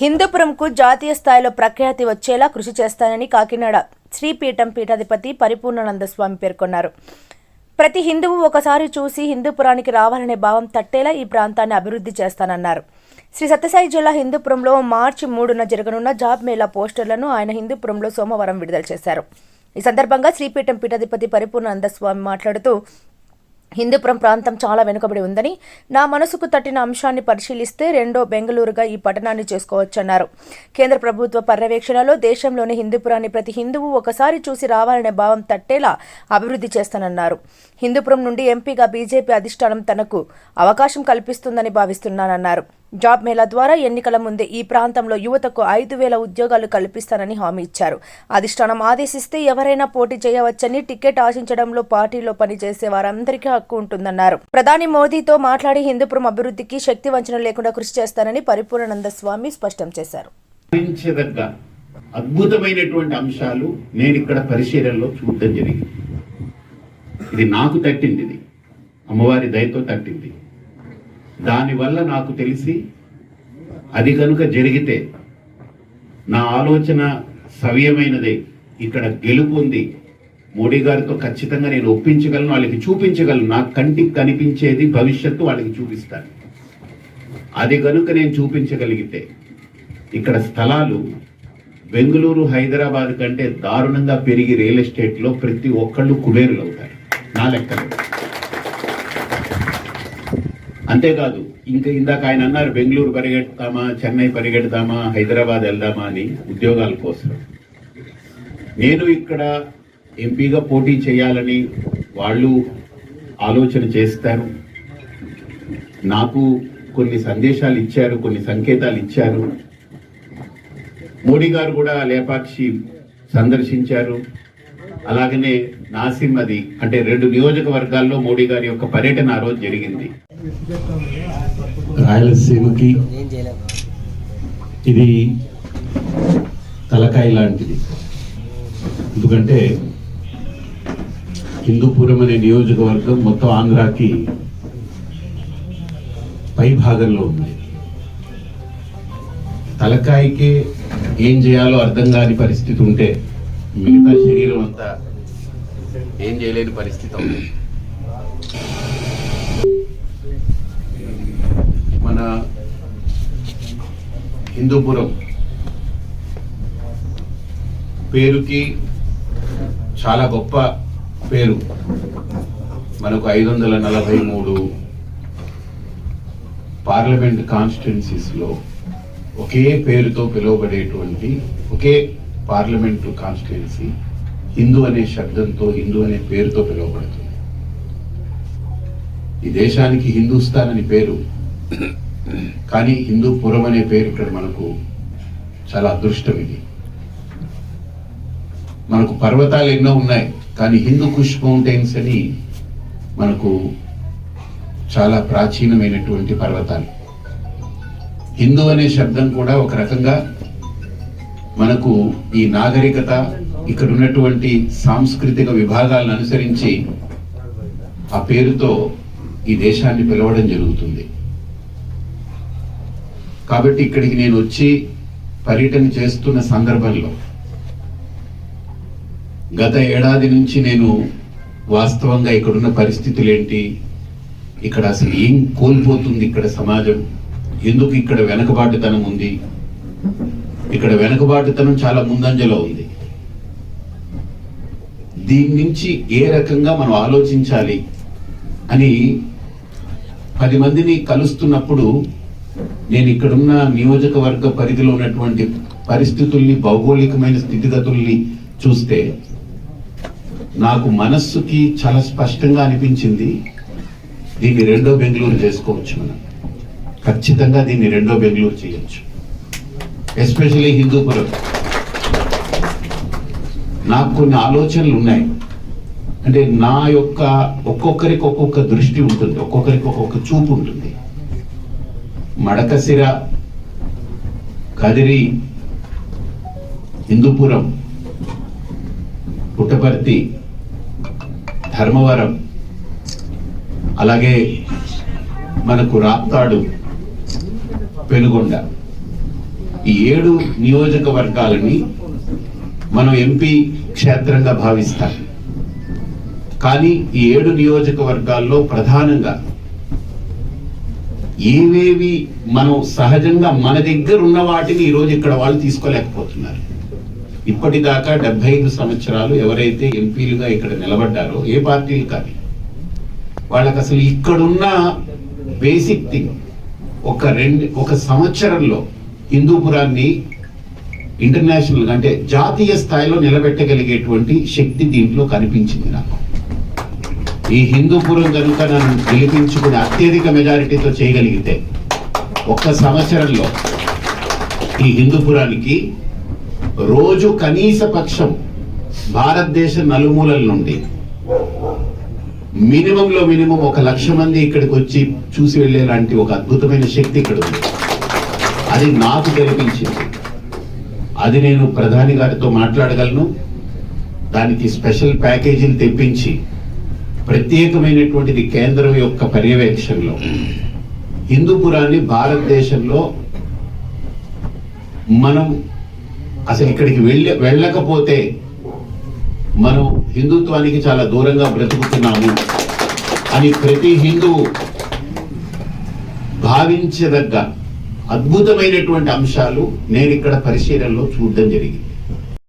హిందూపురంకు జాతీయ స్థాయిలో ప్రఖ్యాతి వచ్చేలా కృషి చేస్తానని కాకినాడ శ్రీపీఠం పీఠాధిపతి పరిపూర్ణానంద స్వామి పేర్కొన్నారు. ప్రతి హిందువు ఒకసారి చూసి హిందూపురానికి రావాలనే భావం తట్టేలా ఈ ప్రాంతాన్ని అభివృద్ధి చేస్తానన్నారు. శ్రీ సత్యసాయి జిల్లా హిందూపురంలో మార్చి మూడున జరగనున్న జాబ్ మేళా పోస్టర్లను ఆయన హిందూపురంలో సోమవారం విడుదల చేశారు. ఈ సందర్భంగా శ్రీపీఠం పీఠాధిపతి పరిపూర్ణానంద స్వామి మాట్లాడుతూ హిందూపురం ప్రాంతం చాలా వెనుకబడి ఉందని నా మనసుకు తట్టిన అంశాన్ని పరిశీలిస్తే రెండో బెంగళూరుగా ఈ పట్టణాన్ని చేసుకోవచ్చన్నారు. కేంద్ర ప్రభుత్వ పర్యవేక్షణలో దేశంలోని హిందూపురాన్ని ప్రతి హిందువు ఒకసారి చూసి రావాలనే భావం తట్టేలా అభివృద్ధి చేస్తానన్నారు. హిందూపురం నుండి ఎంపీగా బీజేపీ అధిష్టానం తనకు అవకాశం కల్పిస్తుందని భావిస్తున్నానన్నారు. జాబ్ మేళా ద్వారా ఎన్నికల ముందే ఈ ప్రాంతంలో యువతకు ఐదు వేల ఉద్యోగాలు కల్పిస్తానని హామీ ఇచ్చారు. అధిష్టానం ఆదేశిస్తే ఎవరైనా పోటీ చేయవచ్చని టికెట్ ఆశించడంలో పార్టీలో పనిచేసే వారందరికీ హక్కు ఉంటుందన్నారు. ప్రధాని మోదీతో మాట్లాడి హిందూపురం అభివృద్ధికి శక్తి వంచన లేకుండా కృషి చేస్తానని పరిపూర్ణానంద స్వామి స్పష్టం చేశారు. అద్భుతమైనటువంటి అంశాలు నేను ఇక్కడ పరిశీలనలో చూడటం జరిగింది. ఇది నాకు తట్టింది ఇది. అమ్మవారి దయతో తట్టింది. దానివల్ల నాకు తెలిసి అది కనుక జరిగితే నా ఆలోచన సవ్యమైనదే. ఇక్కడ గెలుపు ఉంది. మోడీ గారితో ఖచ్చితంగా నేను ఒప్పించగలను వాళ్ళకి చూపించగలను. నా కంటికి కనిపించేది భవిష్యత్తు వాళ్ళకి చూపిస్తాను. అది కనుక నేను చూపించగలిగితే ఇక్కడ స్థలాలు బెంగళూరు హైదరాబాద్ కంటే దారుణంగా పెరిగి రియల్ ఎస్టేట్లో ప్రతి ఒక్కళ్ళు కుబేరులు అవుతారు నా లెక్కలో. అంతేకాదు ఇంకా ఇందాక ఆయన అన్నారు బెంగళూరు పరిగెడతామా చెన్నై పరిగెడతామా హైదరాబాద్ వెళ్దామా అని ఉద్యోగాల కోసం. నేను ఇక్కడ ఎంపీగా పోటీ చేయాలని వాళ్ళు ఆలోచన చేస్తారు. నాకు కొన్ని సందేశాలు ఇచ్చారు కొన్ని సంకేతాలు ఇచ్చారు. మోడీ గారు కూడా లేపాక్షి సందర్శించారు. అలాగనే నాసిమ్ అది అంటే రెండు నియోజకవర్గాల్లో మోడీ గారి యొక్క పర్యటన ఆ రోజు జరిగింది. రాయలసీమకి ఇది తలకాయ లాంటిది. ఎందుకంటే హిందూపురం అనే నియోజకవర్గం మొత్తం ఆంధ్రాకి పై భాగంలో ఉంది. తలకాయకి ఏం చేయాలో అర్థం కాని పరిస్థితి ఉంటే మిగతా శరీరం అంతా ఏం చేయలేని పరిస్థితి ఉంది మన హిందూపురం పేరుకి చాలా గొప్ప పేరు. మనకు ఐదు వందల నలభై మూడు పార్లమెంట్ కాన్స్టిట్యున్సీస్లో ఒకే పేరుతో పిలువబడేటువంటి ఒకే పార్లమెంటు కాన్స్టిట్యున్సీ హిందూ అనే శబ్దంతో హిందూ అనే పేరుతో పిలువబడుతుంది. ఈ దేశానికి హిందూస్థాన్ అని పేరు. కానీ హిందూపురం అనే పేరు ఇక్కడ మనకు చాలా అదృష్టం ఇది. మనకు పర్వతాలు ఎన్నో ఉన్నాయి కానీ హిందూ కుష్ మౌంటైన్స్ అని మనకు చాలా ప్రాచీనమైనటువంటి పర్వతాలు. హిందూ అనే శబ్దం కూడా ఒక రకంగా మనకు ఈ నాగరికత ఇక్కడ ఉన్నటువంటి సాంస్కృతిక విభాగాలను అనుసరించి ఆ పేరుతో ఈ దేశాన్ని పిలవడం జరుగుతుంది. కాబట్టి ఇక్కడికి నేను వచ్చి పర్యటన చేస్తున్న సందర్భంలో గత ఏడాది నుంచి నేను వాస్తవంగా ఇక్కడున్న పరిస్థితులు ఏంటి ఇక్కడ అసలు ఏం కోల్పోతుంది ఇక్కడ సమాజం? ఎందుకు ఇక్కడ వెనకబాటుతనం ఉంది? ఇక్కడ వెనకబాటుతనం చాలా ముందంజలో ఉంది. దీని నుంచి ఏ రకంగా మనం ఆలోచించాలి అని పది మందిని కలుస్తున్నప్పుడు నేను ఇక్కడున్న నియోజకవర్గ పరిధిలో ఉన్నటువంటి పరిస్థితుల్ని భౌగోళికమైన స్థితిగతుల్ని చూస్తే నాకు మనస్సుకి చాలా స్పష్టంగా అనిపించింది దీన్ని రెండో బెంగళూరు చేసుకోవచ్చు మనం. ఖచ్చితంగా దీన్ని రెండో బెంగళూరు చేయొచ్చు. ఎస్పెషల్లీ హిందూపురం. నాకు కొన్ని ఆలోచనలు ఉన్నాయి. అంటే నా యొక్క ఒక్కొక్కరికి ఒక్కొక్క దృష్టి ఉంటుంది ఒక్కొక్కరికి ఒక్కొక్క చూపు ఉంటుంది. మడకసిర కదిరి హిందూపురం పుట్టపర్తి ధర్మవరం అలాగే మనకు రాప్తాడు పెనుగొండ. ఈ ఏడు నియోజకవర్గాలని మనం ఎంపీ క్షేత్రంగా భావిస్తాం. కానీ ఈ ఏడు నియోజకవర్గాల్లో ప్రధానంగా ఏవేవి మనం సహజంగా మన దగ్గర ఉన్న వాటిని ఈరోజు ఇక్కడ వాళ్ళు తీసుకోలేకపోతున్నారు. ఇప్పటిదాకా డెబ్బై ఐదు సంవత్సరాలు ఎవరైతే ఎంపీలుగా ఇక్కడ నిలబడ్డారో ఏ పార్టీలు కానీ వాళ్ళకి అసలు ఇక్కడున్న బేసిక్ థింగ్ ఒక రెండు ఒక సంవత్సరంలో హిందూపురాన్ని ఇంటర్నేషనల్ అంటే జాతీయ స్థాయిలో నిలబెట్టగలిగేటువంటి శక్తి దీంట్లో కనిపించింది నాకు. ఈ హిందూపురం కనుక నన్ను గెలిపించుకుని అత్యధిక మెజారిటీతో చేయగలిగితే ఒక్క సంవత్సరంలో ఈ హిందూపురానికి రోజు కనీస పక్షం భారతదేశ నలుమూలల నుండి మినిమంలో మినిమం ఒక లక్ష మంది ఇక్కడికి వచ్చి చూసి వెళ్ళేలాంటి ఒక అద్భుతమైన శక్తి ఇక్కడ ఉంది. అది నాకు గెలిపించింది. అది నేను ప్రధాని గారితో మాట్లాడగలను. దానికి స్పెషల్ ప్యాకేజీలు తెప్పించి ప్రత్యేకమైనటువంటిది కేంద్రం యొక్క పర్యవేక్షణలో. హిందూపురాన్ని భారతదేశంలో మనం అసలు ఇక్కడికి వెళ్ళ వెళ్ళకపోతే మనం హిందుత్వానికి చాలా దూరంగా బ్రతుకుతున్నాము అని ప్రతి హిందువు భావించదగ్గ అద్భుతమైనటువంటి అంశాలు నేను ఇక్కడ పరిశీలనలో చూడడం జరిగింది.